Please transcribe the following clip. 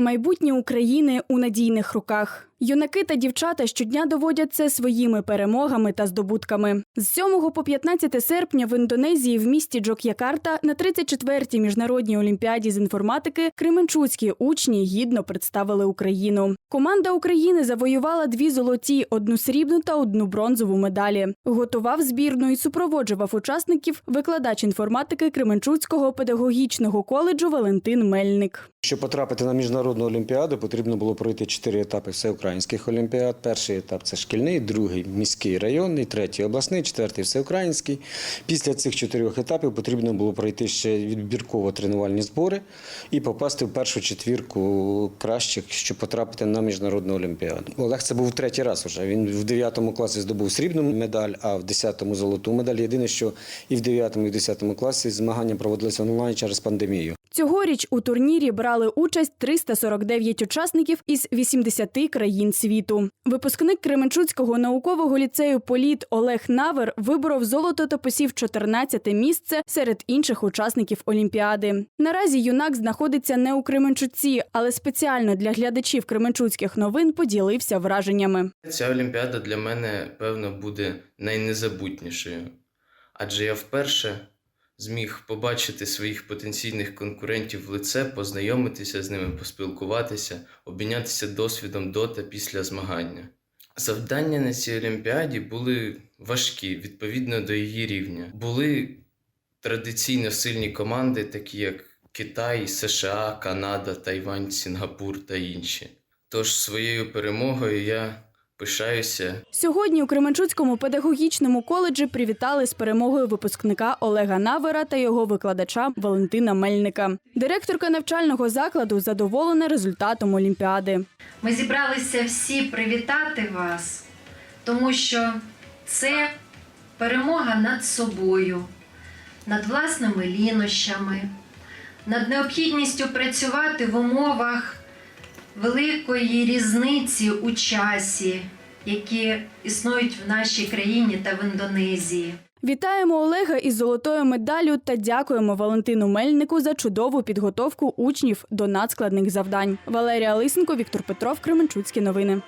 Майбутнє України у надійних руках. Юнаки та дівчата щодня доводять це своїми перемогами та здобутками. З 7 по 15 серпня в Індонезії в місті Джок'якарта на 34-й міжнародній олімпіаді з інформатики кременчуцькі учні гідно представили Україну. Команда України завоювала дві золоті, одну срібну та одну бронзову медалі. Готував збірну і супроводжував учасників викладач інформатики Кременчуцького педагогічного коледжу Валентин Мельник. Щоб потрапити на міжнародну олімпіаду, потрібно було пройти чотири етапи всеукраїнських олімпіад. Перший етап це шкільний, другий міський районний, третій обласний, четвертий всеукраїнський. Після цих чотирьох етапів потрібно було пройти ще відбірково тренувальні збори і попасти в першу четвірку кращих, щоб потрапити на міжнародну олімпіаду. Олег це був третій раз уже. Він в 9 класі здобув срібну медаль, а в 10 золоту медаль. Єдине, що і в 9 і в 10 класі змагання проводилися онлайн через пандемію. Цьогоріч у турнірі брали участь 349 учасників із 80 країн світу. Випускник Кременчуцького наукового ліцею Політ Олег Навер виборов золото та посів 14 місце серед інших учасників Олімпіади. Наразі юнак знаходиться не у Кременчуці, але спеціально для глядачів Кременчуцьких новин поділився враженнями. Ця Олімпіада для мене, певно, буде найнезабутнішою, адже я вперше зміг побачити своїх потенційних конкурентів в лице, познайомитися з ними, поспілкуватися, обмінятися досвідом до та після змагання. Завдання на цій Олімпіаді були важкі відповідно до її рівня. Були традиційно сильні команди, такі як Китай, США, Канада, Тайвань, Сінгапур та інші. Тож своєю перемогою я пишаюся Сьогодні у Кременчуцькому педагогічному коледжі привітали з перемогою випускника Олега Навера та його викладача Валентина Мельника. Директорка навчального закладу задоволена результатом Олімпіади. Ми зібралися всі привітати вас, тому що це перемога над собою, над власними лінощами, над необхідністю працювати в умовах великої різниці у часі, які існують в нашій країні та в Індонезії. Вітаємо Олега із золотою медаллю та дякуємо Валентину Мельнику за чудову підготовку учнів до надскладних завдань. Валерія Лисенко, Віктор Петров, Кременчуцькі новини.